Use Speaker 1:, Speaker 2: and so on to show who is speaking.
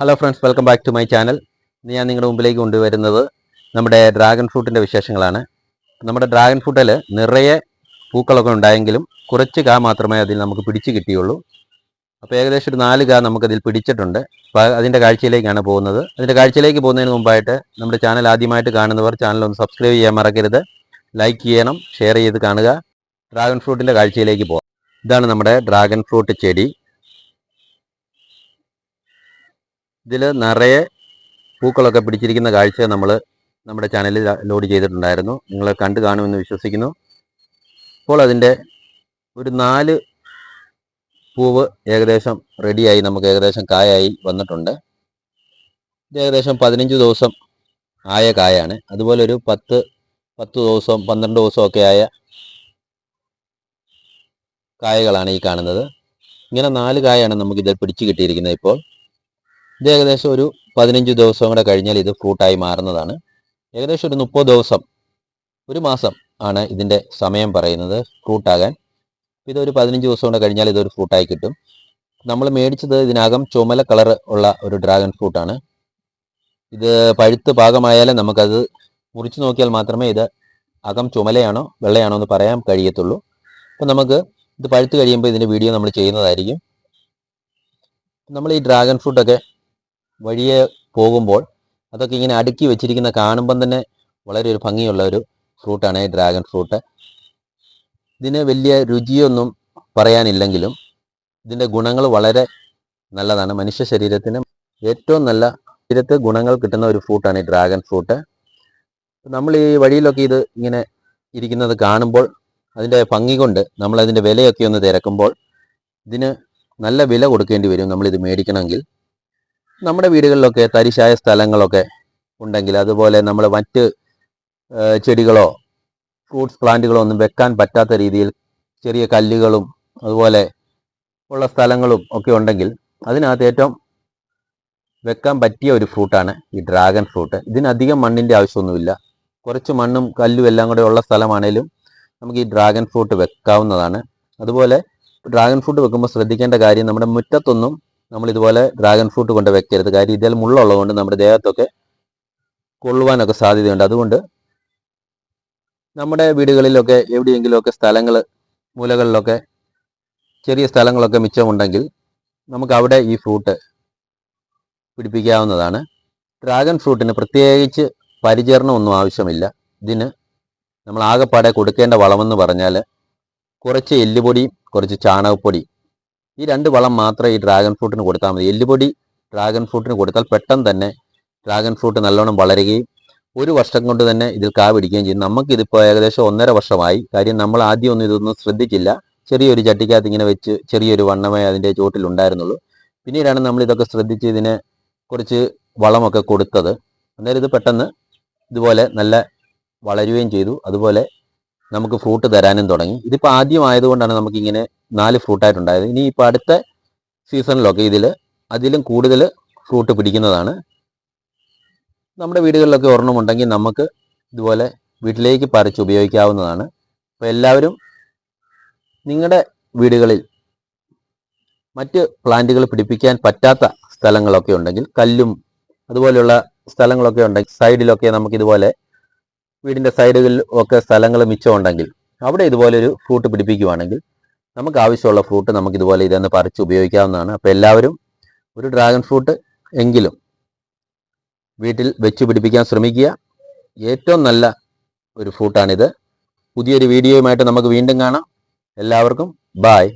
Speaker 1: Hello friends welcome back to my channel ഇന്ന് ഞാൻ നിങ്ങളുടെ മുമ്പിലേക്ക് കൊണ്ടുവരുന്നത് നമ്മുടെ ഡ്രാഗൺ ഫ്രൂട്ടിന്റെ വിശേഷങ്ങളാണ്. നമ്മുടെ ഡ്രാഗൺ ഫ്രൂട്ടിൽ നിറയെ പൂക്കളൊക്കെ ഉണ്ടായെങ്കിലും കുറച്ച് കാ മാത്രമേ അതിൽ നമുക്ക് പിടിച്ച് കിട്ടിയുള്ളൂ. അപ്പോൾ ഏകദേശം ഒരു നാല് കാ നമുക്കതിൽ പിടിച്ചിട്ടുണ്ട്. അപ്പോൾ അതിന്റെ കാഴ്ചയിലേക്കാണ് പോകുന്നത്. അതിന്റെ കാഴ്ചയിലേക്ക് പോകുന്നതിന് മുമ്പായിട്ട് നമ്മുടെ ചാനൽ ആദ്യമായിട്ട് കാണുന്നവർ ചാനൽ ഒന്ന് സബ്സ്ക്രൈബ് ചെയ്യാൻ മറക്കരുത്. ലൈക്ക് ചെയ്യണം ഷെയർ ചെയ്ത് കാണുക. ഡ്രാഗൺ ഫ്രൂട്ടിന്റെ കാഴ്ചയിലേക്ക് പോകാം ഇതാണ് നമ്മുടെ ഡ്രാഗൺ ഫ്രൂട്ട് ചെടി. ഇതിൽ നിറയെ പൂക്കളൊക്കെ പിടിച്ചിരിക്കുന്ന കാഴ്ച നമ്മൾ നമ്മുടെ ചാനലിൽ ലോഡ് ചെയ്തിട്ടുണ്ടായിരുന്നു. നിങ്ങൾ കണ്ടു കാണുമെന്ന് വിശ്വസിക്കുന്നു. ഇപ്പോൾ അതിന്റെ ഒരു നാല് പൂവ് ഏകദേശം റെഡിയായി നമുക്ക് ഏകദേശം കായായി വന്നിട്ടുണ്ട്. ഇത് ഏകദേശം പതിനഞ്ച് ദിവസം ആയ കായാണ്. അതുപോലെ ഒരു പത്ത് പത്ത് ദിവസം പന്ത്രണ്ട് ദിവസമൊക്കെ ആയ കായകളാണ് ഈ കാണുന്നത്. ഇങ്ങനെ നാല് കായാണ് നമുക്കിത് പിടിച്ചു കിട്ടിയിരിക്കുന്നത് ഇപ്പോൾ. ഇത് ഏകദേശം ഒരു പതിനഞ്ച് ദിവസം കൂടെ കഴിഞ്ഞാൽ ഇത് ഫ്രൂട്ടായി മാറുന്നതാണ്. ഏകദേശം ഒരു മുപ്പത് ദിവസം ഒരു മാസം ആണ് ഇതിന്റെ സമയം പറയുന്നത് ഫ്രൂട്ടാകാൻ ഇതൊരു പതിനഞ്ച് ദിവസം കൂടെ കഴിഞ്ഞാൽ ഇതൊരു ഫ്രൂട്ടായി കിട്ടും. നമ്മൾ മേടിച്ചത് ഇതിനകം ചുമല കളർ ഉള്ള ഒരു ഡ്രാഗൺ ഫ്രൂട്ടാണ് ഇത് പഴുത്ത് പാകമായാലും നമുക്കത് മുറിച്ച് നോക്കിയാൽ മാത്രമേ ഇത് അകം ചുമലയാണോ വെള്ളയാണോ എന്ന് പറയാൻ കഴിയത്തുള്ളൂ. അപ്പം നമുക്ക് ഇത് പഴുത്ത് കഴിയുമ്പോൾ ഇതിന്റെ വീഡിയോ നമ്മൾ ചെയ്യുന്നതായിരിക്കും. നമ്മൾ ഈ ഡ്രാഗൺ ഫ്രൂട്ടൊക്കെ വഴിയെ പോകുമ്പോൾ അതൊക്കെ ഇങ്ങനെ അടുക്കി വെച്ചിരിക്കുന്ന കാണുമ്പം തന്നെ വളരെ ഒരു ഭംഗിയുള്ള ഒരു ഫ്രൂട്ടാണ് ഈ ഡ്രാഗൺ ഫ്രൂട്ട് ഇതിന് വലിയ രുചിയൊന്നും പറയാനില്ലെങ്കിലും ഇതിന്റെ ഗുണങ്ങൾ വളരെ നല്ലതാണ്. മനുഷ്യ ശരീരത്തിന് ഏറ്റവും നല്ല ശരീരത്തെ ഗുണങ്ങൾ കിട്ടുന്ന ഒരു ഫ്രൂട്ടാണ് ഈ ഡ്രാഗൺ ഫ്രൂട്ട് നമ്മൾ ഈ വഴിയിലൊക്കെ ഇത് ഇങ്ങനെ ഇരിക്കുന്നത് കാണുമ്പോൾ അതിന്റെ ഭംഗി കൊണ്ട് നമ്മൾ അതിന്റെ വിലയൊക്കെ ഒന്ന് തിരക്കുമ്പോൾ ഇതിന് നല്ല വില കൊടുക്കേണ്ടി വരും. നമ്മളിത് മേടിക്കണമെങ്കിൽ. നമ്മുടെ വീടുകളിലൊക്കെ തരിശായ സ്ഥലങ്ങളൊക്കെ ഉണ്ടെങ്കിൽ അതുപോലെ നമ്മൾ മറ്റ് ചെടികളോ ഫ്രൂട്ട്സ് പ്ലാന്റുകളോ ഒന്നും വെക്കാൻ പറ്റാത്ത രീതിയിൽ ചെറിയ കല്ലുകളും അതുപോലെ ഉള്ള സ്ഥലങ്ങളും ഒക്കെ ഉണ്ടെങ്കിൽ അതിനകത്ത് ഏറ്റവും വെക്കാൻ പറ്റിയ ഒരു ഫ്രൂട്ടാണ് ഈ ഡ്രാഗൺ ഫ്രൂട്ട്. ഇതിനധികം മണ്ണിന്റെ ആവശ്യമൊന്നുമില്ല. കുറച്ച് മണ്ണും കല്ലും എല്ലാം കൂടെ ഉള്ള സ്ഥലമാണേലും നമുക്ക് ഈ ഡ്രാഗൺ ഫ്രൂട്ട് വെക്കാവുന്നതാണ്. അതുപോലെ ഡ്രാഗൺ ഫ്രൂട്ട് വെക്കുമ്പോൾ ശ്രദ്ധിക്കേണ്ട കാര്യം നമ്മുടെ മുറ്റത്തൊന്നും നമ്മൾ ഇതുപോലെ ഡ്രാഗൺ ഫ്രൂട്ട് കൊണ്ട് വെക്കരുത്. കാര്യം ഇതിൽ മുള്ളുള്ളതുകൊണ്ട് നമ്മുടെ ദേഹത്തൊക്കെ കൊള്ളുവാനൊക്കെ സാധ്യതയുണ്ട്. അതുകൊണ്ട് നമ്മുടെ വീടുകളിലൊക്കെ എവിടെയെങ്കിലുമൊക്കെ സ്ഥലങ്ങൾ മൂലകളിലൊക്കെ ചെറിയ സ്ഥലങ്ങളൊക്കെ മിച്ചമുണ്ടെങ്കിൽ നമുക്ക് അവിടെ ഈ ഫ്രൂട്ട് പിടിപ്പിക്കാവുന്നതാണ്. ഡ്രാഗൺ ഫ്രൂട്ടിന് പ്രത്യേകിച്ച് പരിചരണമൊന്നും ആവശ്യമില്ല. ഇതിന് നമ്മൾ ആകെപ്പാടെ കൊടുക്കേണ്ട വളമെന്ന് പറഞ്ഞാൽ കുറച്ച് എല്ലുപൊടിയും കുറച്ച് ചാണകപ്പൊടി ഈ രണ്ട് വളം മാത്രമേ ഈ ഡ്രാഗൺ ഫ്രൂട്ടിന് കൊടുത്താൽ മതി. എല്ലുപൊടി ഡ്രാഗൺ ഫ്രൂട്ടിന് കൊടുത്താൽ പെട്ടെന്ന് തന്നെ ഡ്രാഗൺ ഫ്രൂട്ട് നല്ലോണം വളരുകയും ഒരു വർഷം കൊണ്ട് തന്നെ ഇതിൽ കാ പിടിക്കുകയും ചെയ്യും. നമുക്കിതിപ്പോൾ ഏകദേശം ഒന്നര വർഷമായി. കാര്യം നമ്മൾ ആദ്യം ഒന്നും ഇതൊന്നും ശ്രദ്ധിച്ചില്ല. ചെറിയൊരു ചട്ടിക്കകത്ത് ഇങ്ങനെ വെച്ച് ചെറിയൊരു വണ്ണമേ അതിന്റെ ചോട്ടിൽ ഉണ്ടായിരുന്നുള്ളൂ. പിന്നീടാണ് നമ്മൾ ഇതൊക്കെ ശ്രദ്ധിച്ച് ഇതിന് കുറച്ച് വളമൊക്കെ കൊടുത്തത്. അന്നേരം ഇത് പെട്ടെന്ന് ഇതുപോലെ നല്ല വളരുകയും ചെയ്തു. അതുപോലെ നമുക്ക് ഫ്രൂട്ട് തരാനും തുടങ്ങി. ഇതിപ്പോൾ ആദ്യം ആയതുകൊണ്ടാണ് നമുക്കിങ്ങനെ നാല് ഫ്രൂട്ടായിട്ടുണ്ടായത്. ഇനി ഇപ്പോൾ അടുത്ത സീസണിലൊക്കെ ഇതിൽ അതിലും കൂടുതൽ ഫ്രൂട്ട് പിടിക്കുന്നതാണ്. നമ്മുടെ വീടുകളിലൊക്കെ ഒരെണ്ണമുണ്ടെങ്കിൽ നമുക്ക് ഇതുപോലെ വീട്ടിലേക്ക് പറിച്ച് ഉപയോഗിക്കാവുന്നതാണ്. അപ്പോൾ എല്ലാവരും നിങ്ങളുടെ വീടുകളിൽ മറ്റ് പ്ലാന്റുകൾ പിടിപ്പിക്കാൻ പറ്റാത്ത സ്ഥലങ്ങളൊക്കെ ഉണ്ടെങ്കിൽ കല്ലും അതുപോലെയുള്ള സ്ഥലങ്ങളൊക്കെ ഉണ്ടെങ്കിൽ സൈഡിലൊക്കെ നമുക്കിതുപോലെ വീടിന്റെ സൈഡുകളിൽ ഒക്കെ സ്ഥലങ്ങൾ മിച്ചമുണ്ടെങ്കിൽ അവിടെ ഇതുപോലെ ഒരു ഫ്രൂട്ട് പിടിപ്പിക്കുവാണെങ്കിൽ നമുക്ക് ആവശ്യമുള്ള ഫ്രൂട്ട് നമുക്ക് ഇതുപോലെ ഇതൊന്ന് പറിച്ച് ഉപയോഗിക്കാവുന്നതാണ്. അപ്പോൾ എല്ലാവരും ഒരു ഡ്രാഗൺ ഫ്രൂട്ട് എങ്കിലും വീട്ടിൽ വെച്ച് പിടിപ്പിക്കാൻ ശ്രമിക്കുക. ഏറ്റവും നല്ല ഒരു ഫ്രൂട്ടാണിത് പുതിയൊരു വീഡിയോയുമായിട്ട് നമുക്ക് വീണ്ടും കാണാം. എല്ലാവർക്കും ബായ്